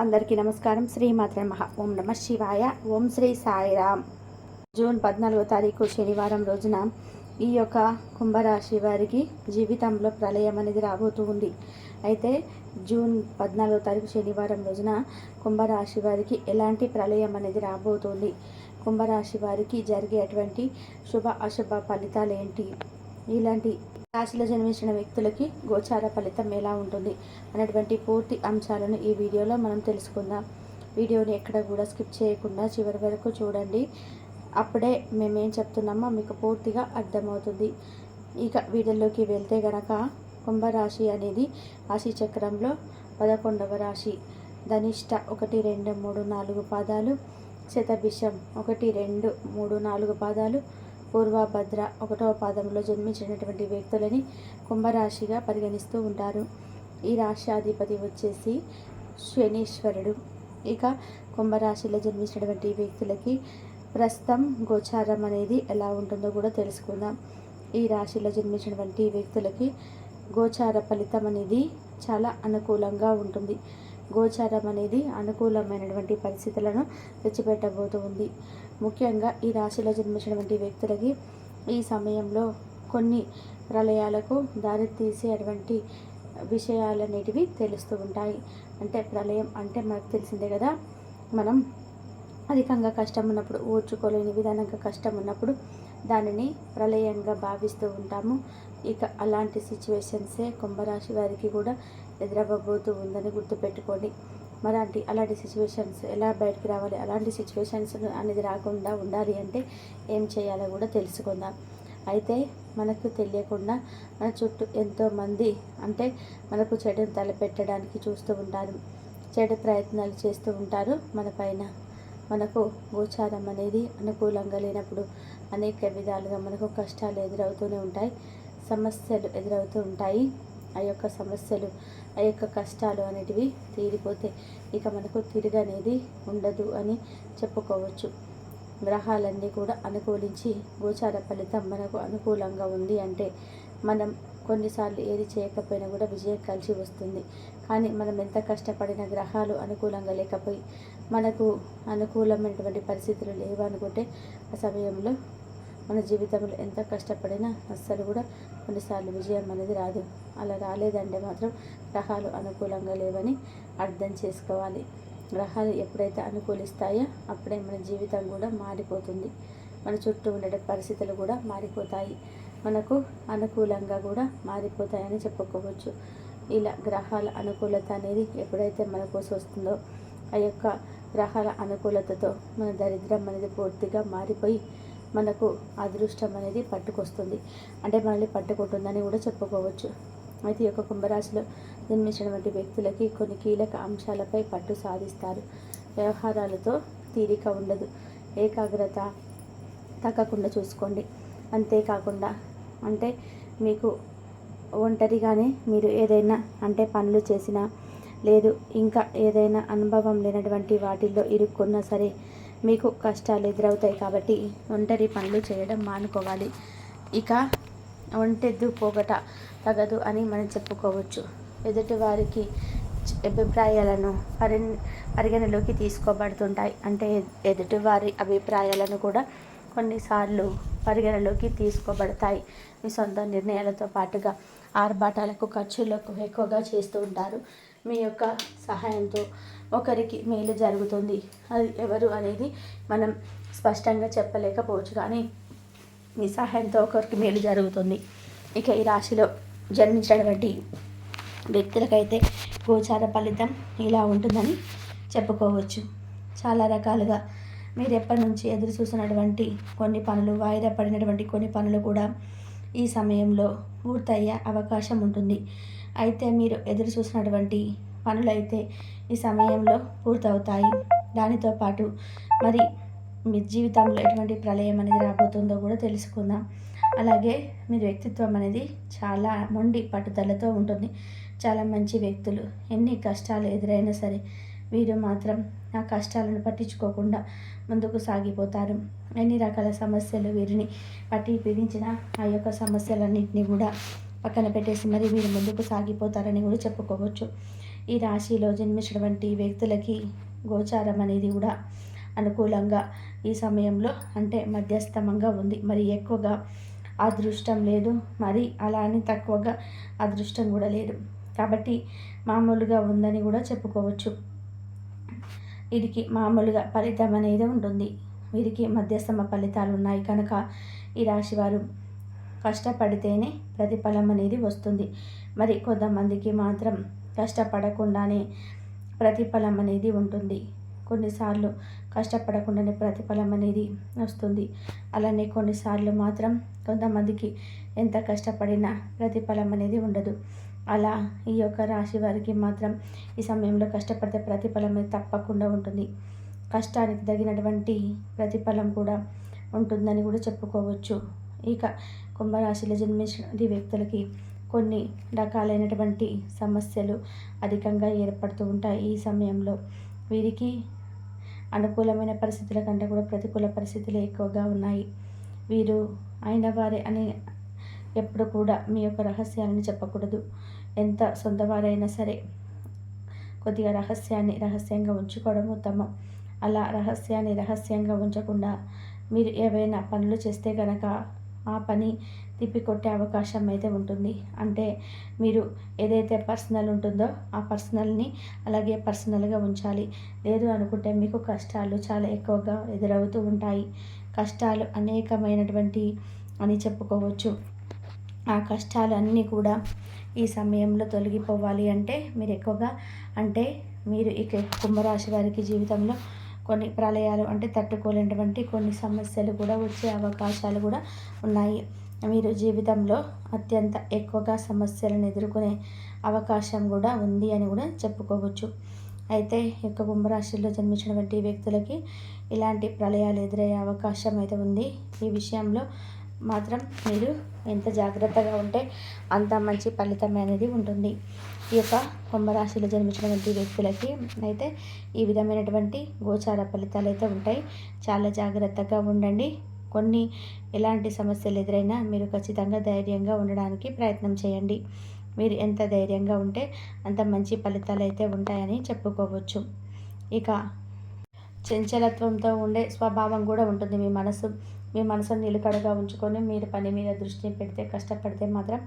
అందరికీ నమస్కారం. శ్రీమాత్ర మహ ఓం నమ శివాయ. ఓం శ్రీ సాయిరామ్. జూన్ పద్నాలుగో తారీఖు శనివారం రోజున ఈ యొక్క కుంభరాశి వారికి జీవితంలో ప్రళయం అనేది రాబోతూ ఉంది. అయితే జూన్ పద్నాలుగో తారీఖు శనివారం రోజున కుంభరాశి వారికి ఎలాంటి ప్రళయం అనేది రాబోతుంది? కుంభరాశి వారికి జరిగేటువంటి శుభ అశుభ ఫలితాలు ఏంటి? ఇలాంటి రాశిలో జన్మించిన వ్యక్తులకి గోచార ఫలితం ఎలా ఉంటుంది అనేటువంటి పూర్తి అంశాలను ఈ వీడియోలో మనం తెలుసుకుందాం. వీడియోని ఎక్కడ కూడా స్కిప్ చేయకుండా చివరి వరకు చూడండి. అప్పుడే మేమేం చెప్తున్నామో మీకు పూర్తిగా అర్థమవుతుంది. ఇక వీడియోలోకి వెళ్తే గనక కుంభరాశి అనేది రాశి చక్రంలో పదకొండవ రాశి. ధనిష్ట ఒకటి రెండు మూడు నాలుగు పాదాలు. శతభిషం ఒకటి రెండు మూడు నాలుగు పాదాలు. పూర్వభద్ర ఒకటవ పాదంలో జన్మించినటువంటి వ్యక్తులని కుంభరాశిగా పరిగణిస్తూ ఉంటారు. ఈ రాష్ట్రాధిపతి వచ్చేసి శనీశ్వరుడు. ఇక కుంభరాశిలో జన్మించినటువంటి వ్యక్తులకి ప్రస్తుతం గోచారం అనేది ఎలా ఉంటుందో కూడా తెలుసుకుందాం. ఈ రాశిలో జన్మించినటువంటి వ్యక్తులకి గోచార ఫలితం అనేది చాలా అనుకూలంగా ఉంటుంది. గోచారం అనేది అనుకూలమైనటువంటి పరిస్థితులను తెచ్చిపెట్టబోతుంది ముఖ్యంగా ఈ రాశిలో జన్మించినటువంటి వ్యక్తులకి ఈ సమయంలో కొన్ని ప్రళయాలకు దారితీసేటువంటి విషయాలనేటివి తెలుస్తూ ఉంటాయి. అంటే ప్రళయం అంటే మనకు తెలిసిందే కదా మనం అధికంగా కష్టం ఉన్నప్పుడు ఓర్చుకోలేని విధానంగా కష్టం ఉన్నప్పుడు దానిని ప్రళయంగా భావిస్తూ ఉంటాము. ఇక అలాంటి సిచ్యువేషన్సే కుంభరాశి వారికి కూడా ఎదురవ్వబోతూ ఉందని గుర్తుపెట్టుకోండి. మరాంటి అలాంటి సిచ్యువేషన్స్ ఎలా బయటికి రావాలి? అలాంటి సిచ్యువేషన్స్ అనేది రాకుండా ఉండాలి అంటే ఏం చేయాలో కూడా తెలుసుకుందాం. అయితే మనకు తెలియకుండా మన చుట్టూ ఎంతోమంది అంటే మనకు చెడును తలపెట్టడానికి చూస్తూ ఉంటారు. చెడు ప్రయత్నాలు చేస్తూ ఉంటారు మన పైన. మనకు గోచారం అనేది అనుకూలంగా లేనప్పుడు అనేక విధాలుగా మనకు కష్టాలు ఎదురవుతూనే ఉంటాయి. సమస్యలు ఎదురవుతూ ఉంటాయి. ఆ యొక్క సమస్యలు ఆ యొక్క కష్టాలు అనేటివి తీరిపోతే ఇక మనకు తిరిగి అనేది ఉండదు అని చెప్పుకోవచ్చు. గ్రహాలన్నీ కూడా అనుకూలించి గోచార ఫలితం మనకు అనుకూలంగా ఉంది అంటే మనం కొన్నిసార్లు ఏది చేయకపోయినా కూడా విజయం కలిసి వస్తుంది. కానీ మనం ఎంత కష్టపడిన గ్రహాలు అనుకూలంగా లేకపోయి మనకు అనుకూలమైనటువంటి పరిస్థితులు లేవు అనుకుంటే ఆ సమయంలో మన జీవితంలో ఎంత కష్టపడినా అస్సలు కూడా కొన్నిసార్లు విజయం అనేది రాదు. అలా రాలేదంటే మాత్రం గ్రహాలు అనుకూలంగా లేవని అర్థం చేసుకోవాలి. గ్రహాలు ఎప్పుడైతే అనుకూలిస్తాయో అప్పుడే మన జీవితం కూడా మారిపోతుంది. మన చుట్టూ ఉండే పరిస్థితులు కూడా మారిపోతాయి. మనకు అనుకూలంగా కూడా మారిపోతాయని చెప్పుకోవచ్చు. ఇలా గ్రహాల అనుకూలత అనేది ఎప్పుడైతే మన కోసం వస్తుందో ఆ యొక్క గ్రహాల అనుకూలతతో మన దరిద్రం అనేది పూర్తిగా మారిపోయి మనకు అదృష్టం అనేది పట్టుకొస్తుంది. అంటే మనల్ని పట్టుకుంటుందని కూడా చెప్పుకోవచ్చు. అయితే ఈ యొక్క కుంభరాశిలో జన్మించినటువంటి వ్యక్తులకి కొన్ని కీలక అంశాలపై పట్టు సాధిస్తారు. వ్యవహారాలతో తీరిక ఉండదు. ఏకాగ్రత తగ్గకుండా చూసుకోండి. అంతేకాకుండా అంటే మీకు ఒంటరిగానే మీరు ఏదైనా అంటే పనులు చేసినా లేదు ఇంకా ఏదైనా అనుభవం లేనటువంటి వాటిల్లో ఇరుక్కున్నా సరే మీకు కష్టాలు ఎదురవుతాయి కాబట్టి ఒంటరి పనులు చేయడం మానుకోవాలి. ఇక ఒంటెద్దు పోగట తగదు అని మనం చెప్పుకోవచ్చు. ఎదుటి వారికి అభిప్రాయాలను పరి పరిగణలోకి తీసుకోబడుతుంటాయి. అంటే ఎదుటివారి అభిప్రాయాలను కూడా కొన్నిసార్లు పరిగణలోకి తీసుకోబడతాయి. మీ సొంత నిర్ణయాలతో పాటుగా ఆర్భాటాలకు ఖర్చులకు ఎక్కువగా చేస్తూ ఉంటారు. మీ యొక్క సహాయంతో ఒకరికి మేలు జరుగుతుంది. అది ఎవరు అనేది మనం స్పష్టంగా చెప్పలేకపోవచ్చు కానీ మీ సహాయంతో ఒకరికి మేలు జరుగుతుంది. ఇక ఈ రాశిలో జన్మించినటువంటి వ్యక్తులకైతే గోచార ఫలితం ఇలా ఉంటుందని చెప్పుకోవచ్చు. చాలా రకాలుగా మీరు ఎప్పటి నుంచి ఎదురు చూసినటువంటి కొన్ని పనులు వాయిదా పడినటువంటి కొన్ని పనులు కూడా ఈ సమయంలో పూర్తయ్యే అవకాశం ఉంటుంది. అయితే మీరు ఎదురు చూసినటువంటి పనులు అయితే ఈ సమయంలో పూర్తవుతాయి. దానితో పాటు మరి మీ జీవితంలో ఎటువంటి ప్రళయం అనేది రాబోతుందో కూడా తెలుసుకుందాం. అలాగే మీ వ్యక్తిత్వం అనేది చాలా మొండి పట్టుదలతో ఉంటుంది. చాలా మంచి వ్యక్తులు ఎన్ని కష్టాలు ఎదురైనా సరే వీరు మాత్రం నా కష్టాలను పట్టించుకోకుండా ముందుకు సాగిపోతారు. ఎన్ని రకాల సమస్యలు వీరిని పట్టి పీడించిన ఆ యొక్క సమస్యలన్నింటినీ కూడా పక్కన పెట్టేసి మరి వీరు ముందుకు సాగిపోతారని కూడా చెప్పుకోవచ్చు. ఈ రాశిలో జన్మించినటువంటి వ్యక్తులకి గోచారం అనేది కూడా అనుకూలంగా ఈ సమయంలో అంటే మధ్యస్థమంగా ఉంది. మరి ఎక్కువగా అదృష్టం లేదు. మరి అలా అని తక్కువగా అదృష్టం కూడా లేదు. కాబట్టి మామూలుగా ఉందని కూడా చెప్పుకోవచ్చు. వీరికి మామూలుగా ఫలితం అనేది ఉంటుంది. వీరికి మధ్యస్థమ ఫలితాలు ఉన్నాయి కనుక ఈ రాశివారు కష్టపడితేనే ప్రతిఫలం అనేది వస్తుంది. మరి కొంతమందికి మాత్రం కష్టపడకుండానే ప్రతిఫలం అనేది ఉంటుంది. కొన్నిసార్లు కష్టపడకుండానే ప్రతిఫలం అనేది వస్తుంది. అలానే కొన్నిసార్లు మాత్రం కొంతమందికి ఎంత కష్టపడినా ప్రతిఫలం అనేది ఉండదు. అలా ఈ యొక్క రాశి వారికి మాత్రం ఈ సమయంలో కష్టపడితే ప్రతిఫలం అనేది తప్పకుండా ఉంటుంది. కష్టానికి తగినటువంటి ప్రతిఫలం కూడా ఉంటుందని కూడా చెప్పుకోవచ్చు. ఇక కుంభరాశిలో జన్మించిన వ్యక్తులకి కొన్ని రకాలైనటువంటి సమస్యలు అధికంగా ఏర్పడుతూ ఉంటాయి ఈ సమయంలో. వీరికి అనుకూలమైన పరిస్థితుల కంటే కూడా ప్రతికూల పరిస్థితులు ఎక్కువగా ఉన్నాయి. వీరు అయిన వారే అని ఎప్పుడు కూడా మీ యొక్క రహస్యాలను చెప్పకూడదు. ఎంత సొంతవారైనా సరే కొద్దిగా రహస్యాన్ని రహస్యంగా ఉంచుకోవడం ఉత్తమం. అలా రహస్యాన్ని రహస్యంగా ఉంచకుండా మీరు ఏవైనా పనులు చేస్తే కనుక ఆ పని తిప్పికొట్టే అవకాశం అయితే ఉంటుంది. అంటే మీరు ఏదైతే పర్సనల్ ఉంటుందో ఆ పర్సనల్ని అలాగే పర్సనల్గా ఉంచాలి. లేదు అనుకుంటే మీకు కష్టాలు చాలా ఎక్కువగా ఎదురవుతూ ఉంటాయి. కష్టాలు అనేకమైనటువంటి అని చెప్పుకోవచ్చు. ఆ కష్టాలన్నీ కూడా ఈ సమయంలో తొలగిపోవాలి అంటే మీరు ఎక్కువగా అంటే మీరు ఇక కుంభరాశి వారికి జీవితంలో కొన్ని ప్రళయాలు అంటే తట్టుకోలేనటువంటి కొన్ని సమస్యలు కూడా వచ్చే అవకాశాలు కూడా ఉన్నాయి. మీరు జీవితంలో అత్యంత ఎక్కువగా సమస్యలను ఎదుర్కొనే అవకాశం కూడా ఉంది అని కూడా చెప్పుకోవచ్చు. అయితే యొక్క కుంభరాశిలో జన్మించినటువంటి వ్యక్తులకి ఇలాంటి ప్రళయాలు ఎదురయ్యే అవకాశం అయితే ఉంది. ఈ విషయంలో మాత్రం మీరు ఎంత జాగ్రత్తగా ఉంటే అంత మంచి ఫలితం అనేది ఉంటుంది. ఈ యొక్క కుంభరాశిలో జన్మించినటువంటి వ్యక్తులకి అయితే ఈ విధమైనటువంటి గోచార ఫలితాలు అయితే ఉంటాయి. చాలా జాగ్రత్తగా ఉండండి. కొన్ని ఎలాంటి సమస్యలు ఎదురైనా మీరు ఖచ్చితంగా ధైర్యంగా ఉండడానికి ప్రయత్నం చేయండి. మీరు ఎంత ధైర్యంగా ఉంటే అంత మంచి ఫలితాలు అయితే ఉంటాయని చెప్పుకోవచ్చు. ఇక చంచలత్వంతో ఉండే స్వభావం కూడా ఉంటుంది మీ మనసు. మీ మనసును నిలకడగా ఉంచుకొని మీరు పని మీద దృష్టిని పెడితే కష్టపడితే మాత్రం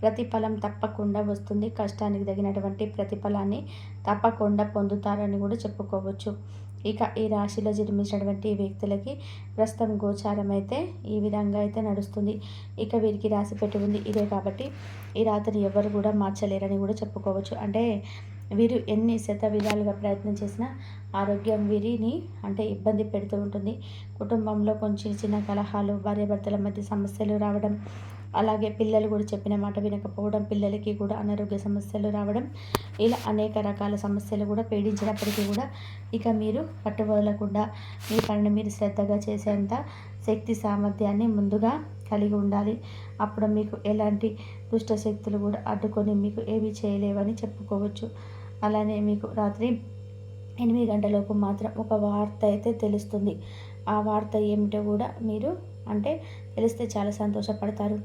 ప్రతిఫలం తప్పకుండా వస్తుంది. కష్టానికి తగినటువంటి ప్రతిఫలాన్ని తప్పకుండా పొందుతారని కూడా చెప్పుకోవచ్చు. ఇక ఈ రాశిలో జన్మించినటువంటి వ్యక్తులకి ప్రస్తుతం గోచారం అయితే ఈ విధంగా అయితే నడుస్తుంది. ఇక వీరికి రాసి పెట్టి ఉంది. ఇదే కాబట్టి ఈ రాత్రి ఎవరు కూడా మార్చలేరని కూడా చెప్పుకోవచ్చు. అంటే వీరు ఎన్ని శత విధాలుగా ప్రయత్నం చేసినా ఆరోగ్యం వీరిని అంటే ఇబ్బంది పెడుతూ ఉంటుంది. కుటుంబంలో కొంచెం చిన్న కలహాలు భార్యాభర్తల మధ్య సమస్యలు రావడం అలాగే పిల్లలు కూడా చెప్పిన మాట వినకపోవడం పిల్లలకి కూడా అనారోగ్య సమస్యలు రావడం ఇలా అనేక రకాల సమస్యలు కూడా పీడించినప్పటికీ కూడా ఇక మీరు పట్టువదలకుండా మీ పనిని మీరు శ్రద్ధగా చేసేంత శక్తి సామర్థ్యాన్ని ముందుగా కలిగి ఉండాలి. అప్పుడు మీకు ఎలాంటి దుష్ట శక్తులు కూడా అడ్డుకొని మీకు ఏమీ చేయలేవని చెప్పుకోవచ్చు. అలానే మీకు రాత్రి ఎనిమిది గంటలోపు మాత్రం ఒక వార్త అయితే తెలుస్తుంది. ఆ వార్త ఏమిటో కూడా మీరు అంటే తెలిస్తే చాలా సంతోషపడతారు.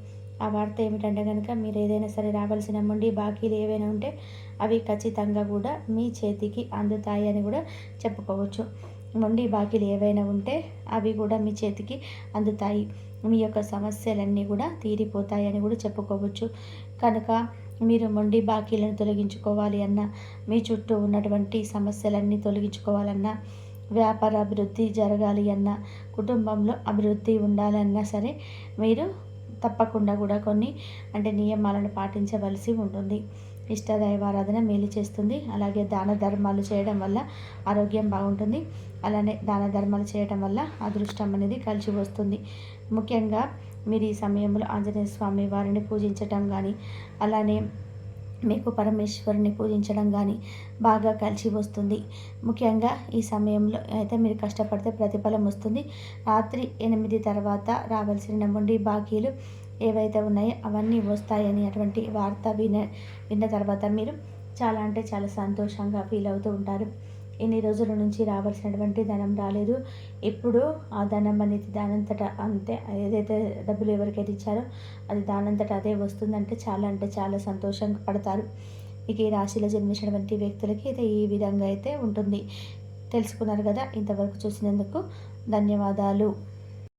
ఆ వార్త ఏమిటంటే కనుక మీరు ఏదైనా సరే రావాల్సిన మొండి బాకీలు ఏవైనా ఉంటే అవి ఖచ్చితంగా కూడా మీ చేతికి అందుతాయి అని కూడా చెప్పుకోవచ్చు. మొండి బాకీలు ఏవైనా ఉంటే అవి కూడా మీ చేతికి అందుతాయి. మీ యొక్క సమస్యలన్నీ కూడా తీరిపోతాయి అని కూడా చెప్పుకోవచ్చు. కనుక మీరు మొండి బాకీలను తొలగించుకోవాలి అన్న మీ చుట్టూ ఉన్నటువంటి సమస్యలన్నీ తొలగించుకోవాలన్నా వ్యాపార అభివృద్ధి జరగాలి అన్న కుటుంబంలో అభివృద్ధి ఉండాలన్నా సరే మీరు తప్పకుండా కూడా కొన్ని అంటే నియమాలను పాటించవలసి ఉంటుంది. ఇష్టదైవారాధన మేలు చేస్తుంది. అలాగే దాన ధర్మాలు చేయడం వల్ల ఆరోగ్యం బాగుంటుంది. అలానే దాన ధర్మాలు చేయడం వల్ల అదృష్టం అనేది కలిసి వస్తుంది. ముఖ్యంగా మీరు ఈ సమయంలో ఆంజనేయ స్వామి వారిని పూజించటం కానీ అలానే మీకు పరమేశ్వరుని పూజించడం కానీ బాగా కలిసి వస్తుంది. ముఖ్యంగా ఈ సమయంలో అయితే మీరు కష్టపడితే ప్రతిఫలం వస్తుంది. రాత్రి ఎనిమిది తర్వాత రావాల్సిన నుండి బాకీలు ఏవైతే ఉన్నాయో అవన్నీ వస్తాయని అటువంటి వార్త విన విన్న తర్వాత మీరు చాలా అంటే చాలా సంతోషంగా ఫీల్ అవుతూ ఉంటారు. ఇన్ని రోజుల నుంచి రావాల్సినటువంటి ధనం రాలేదు. ఇప్పుడు ఆ ధనం అనేది దానంతట అంతే ఏదైతే డబ్బులు ఎవరికైతే ఇచ్చారో అది దానంతట అదే వస్తుందంటే చాలా అంటే చాలా సంతోషంగా పడతారు. ఇక ఈ రాశిలో జన్మించినటువంటి వ్యక్తులకి అయితే ఈ విధంగా అయితే ఉంటుంది. తెలుసుకున్నారు కదా ఇంతవరకు చూసినందుకు ధన్యవాదాలు.